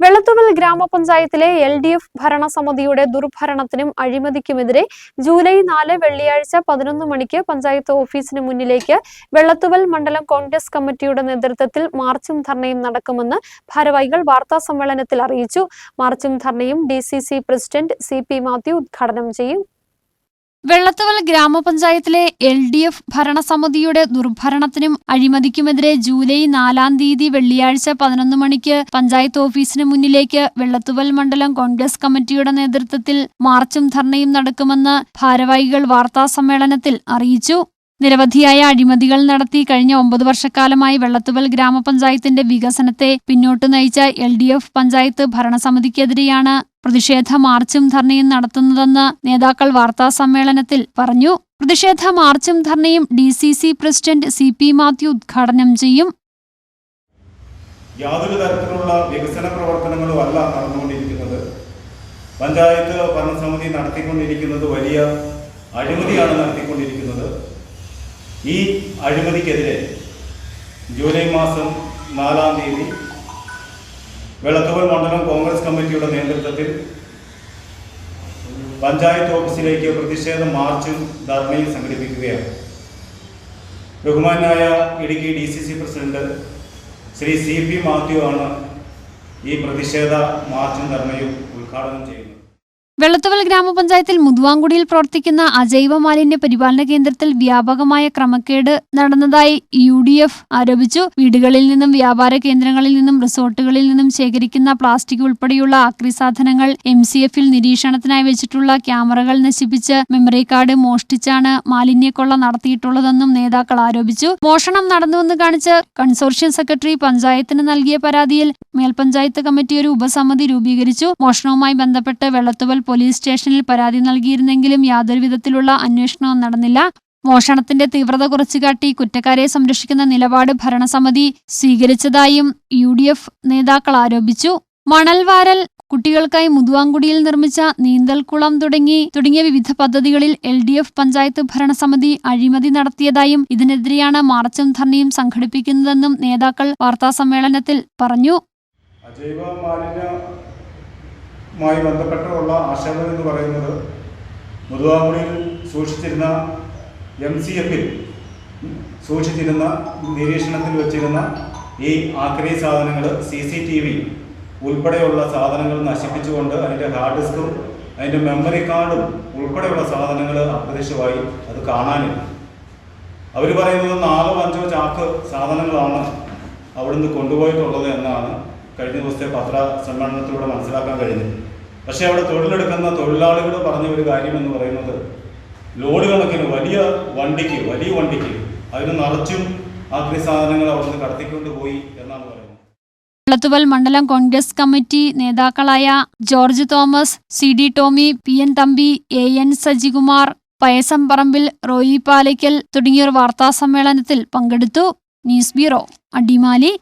വെള്ളത്തുവൽ ഗ്രാമപഞ്ചായത്തിലെ L D F ഭരണസമിതിയുടെ ദുർഭരണത്തിനും അഴിമതിക്കുമെതിരെ July നാല് വെള്ളിയാഴ്ച പതിനൊന്ന് മണിക്ക് പഞ്ചായത്ത് ഓഫീസിന് മുന്നിലേക്ക് വെള്ളത്തുവൽ മണ്ഡലം കോൺഗ്രസ് കമ്മിറ്റിയുടെ നേതൃത്വത്തിൽ മാർച്ചും ധർണയും നടക്കുമെന്ന് ഭാരവാഹികൾ വാർത്താ സമ്മേളനത്തിൽ അറിയിച്ചു. മാർച്ചും ധർണയും ഡി പ്രസിഡന്റ് സി മാത്യു ഉദ്ഘാടനം ചെയ്യും. വെള്ളത്തുവൽ ഗ്രാമപഞ്ചായത്തിലെ എൽ ഡി എഫ് ഭരണസമിതിയുടെ ദുർഭരണത്തിനും അഴിമതിക്കുമെതിരെ ജൂലൈ നാലാം തീയതി വെള്ളിയാഴ്ച പതിനൊന്ന് മണിക്ക് പഞ്ചായത്ത് ഓഫീസിന് മുന്നിലേക്ക് വെള്ളത്തുവൽ മണ്ഡലം കോൺഗ്രസ് കമ്മിറ്റിയുടെ നേതൃത്വത്തിൽ മാർച്ചും ധർണയും നടക്കുമെന്ന് ഭാരവാഹികൾ വാർത്താസമ്മേളനത്തിൽ അറിയിച്ചു. നിരവധിയായ അഴിമതികൾ നടത്തി കഴിഞ്ഞ ഒമ്പത് വർഷക്കാലമായി വെള്ളത്തുവൽ ഗ്രാമപഞ്ചായത്തിന്റെ വികസനത്തെ പിന്നോട്ട് നയിച്ച എൽ പഞ്ചായത്ത് ഭരണസമിതിക്കെതിരെയാണ് പ്രതിഷേധ മാർച്ചും ധർണയും നടത്തുന്നതെന്ന് നേതാക്കൾ വാർത്താസമ്മേളനത്തിൽ പറഞ്ഞു. പ്രതിഷേധ മാർച്ചും ധർണയും D C C president C P Mathew ഉദ്ഘാടനം ചെയ്യും. യാതൊരു തരത്തിലുള്ള വികസന പ്രവർത്തനങ്ങളും അല്ല നടന്നുകൊണ്ടിരിക്കുന്നത്. പഞ്ചായത്ത് ഭരണസമിതി നടത്തിക്കൊണ്ടിരിക്കുന്നത് വലിയ അഴിമതിയാണ് നടത്തിക്കൊണ്ടിരിക്കുന്നത്. ഈ അഴിമതിക്കെതിരെ ജൂലൈ മാസം നാലാം തീയതി വെള്ളത്തുവൽ മണ്ഡലം കോൺഗ്രസ് കമ്മിറ്റിയുടെ നേതൃത്വത്തിൽ പഞ്ചായത്ത് ഓഫീസിലേക്ക് പ്രതിഷേധ മാർച്ചും ധർണയും സംഘടിപ്പിക്കുകയാണ്. ബഹുമാനായ Idukki D C C president Shri C P Mathew ആണ് ഈ പ്രതിഷേധ മാർച്ചും ധർണയും ഉദ്ഘാടനം ചെയ്യുന്നത്. വെള്ളത്തുവൽ ഗ്രാമപഞ്ചായത്തിൽ മുതുവാങ്കുടിയിൽ പ്രവർത്തിക്കുന്ന അജൈവ മാലിന്യ പരിപാലന കേന്ദ്രത്തിൽ വ്യാപകമായ ക്രമക്കേട് നടന്നതായി യു ഡി എഫ് ആരോപിച്ചു. വീടുകളിൽ നിന്നും വ്യാപാര കേന്ദ്രങ്ങളിൽ നിന്നും റിസോർട്ടുകളിൽ നിന്നും ശേഖരിക്കുന്ന പ്ലാസ്റ്റിക് ഉൾപ്പെടെയുള്ള ആക്രി സാധനങ്ങൾ എം സി എഫിൽ നിരീക്ഷണത്തിനായി വെച്ചിട്ടുള്ള ക്യാമറകൾ നശിപ്പിച്ച് മെമ്മറി കാർഡ് മോഷ്ടിച്ചാണ് മാലിന്യക്കൊള്ള നടത്തിയിട്ടുള്ളതെന്നും നേതാക്കൾ ആരോപിച്ചു. മോഷണം നടന്നുവെന്ന് കാണിച്ച് കൺസോർഷ്യം സെക്രട്ടറി പഞ്ചായത്തിന് നൽകിയ പരാതിയിൽ മേൽപഞ്ചായത്ത് കമ്മിറ്റി ഒരു ഉപസമിതി രൂപീകരിച്ചു. മോഷണവുമായി ബന്ധപ്പെട്ട് വെള്ളത്തുവൽ പോലീസ് സ്റ്റേഷനിൽ പരാതി നൽകിയിരുന്നെങ്കിലും യാതൊരു വിധത്തിലുള്ള അന്വേഷണവും നടന്നില്ല. മോഷണത്തിന്റെ തീവ്രത കുറച്ചുകാട്ടി കുറ്റക്കാരെ സംരക്ഷിക്കുന്ന നിലപാട് ഭരണസമിതി സ്വീകരിച്ചതായും യു നേതാക്കൾ ആരോപിച്ചു. മണൽവാരൽ കുട്ടികൾക്കായി മുതുവാങ്കുടിയിൽ നിർമ്മിച്ച നീന്തൽക്കുളം തുടങ്ങി തുടങ്ങിയ വിവിധ പദ്ധതികളിൽ എൽ ഡി എഫ് പഞ്ചായത്ത് ഭരണസമിതി അഴിമതി നടത്തിയതായും ഇതിനെതിരെയാണ് മാർച്ചും ധർണയും സംഘടിപ്പിക്കുന്നതെന്നും നേതാക്കൾ വാർത്താസമ്മേളനത്തിൽ പറഞ്ഞു. അജൈവ മാലിന്യമായി ബന്ധപ്പെട്ടുള്ള ആശങ്ക എന്ന് പറയുന്നത് മുതുവാങ്കുടിയിൽ സൂക്ഷിച്ചിരുന്ന എം സി എഫിൽ സൂക്ഷിച്ചിരുന്ന നിരീക്ഷണത്തിൽ വെച്ചിരുന്ന ഈ ആക്രി സാധനങ്ങൾ സി സി ടി വി ഉൾപ്പെടെയുള്ള സാധനങ്ങൾ നശിപ്പിച്ചുകൊണ്ട് അതിന്റെ ഹാർഡ് ഡിസ്കും അതിന്റെ മെമ്മറി കാർഡും ഉൾപ്പെടെയുള്ള സാധനങ്ങൾ അപ്രത്യക്ഷമായി അത് കാണാനില്ല. അവർ പറയുന്നത് നാലോ അഞ്ചോ ചാക്ക് സാധനങ്ങളാണ് അവിടുന്ന് കൊണ്ടുപോയിട്ടുള്ളത് എന്നാണ് കഴിഞ്ഞ ദിവസത്തെ പത്ര സമ്മേളനത്തിലൂടെ മനസ്സിലാക്കാൻ കഴിഞ്ഞു. പക്ഷേ അവിടെ തൊഴിലെടുക്കുന്ന തൊഴിലാളികൾ പറഞ്ഞ ഒരു കാര്യം എന്ന് പറയുന്നത് ലോഡ് കണക്കിന് വലിയ വണ്ടിക്ക് വലിയ വണ്ടിക്ക് അതിന് നിറച്ചും ആക്രി സാധനങ്ങൾ അവിടുന്ന് കടത്തിക്കൊണ്ട് പോയി എന്നാണ് പറയുന്നത്. വെള്ളത്തുവൽ മണ്ഡലം കോൺഗ്രസ് കമ്മിറ്റി നേതാക്കളായ George Thomas C D Tomy P N Thampi A N Sajikumar പയസം പറമ്പിൽ റോയി പാലയ്ക്കൽ തുടങ്ങിയവർ വാർത്താസമ്മേളനത്തിൽ പങ്കെടുത്തു. News bureau Adimali.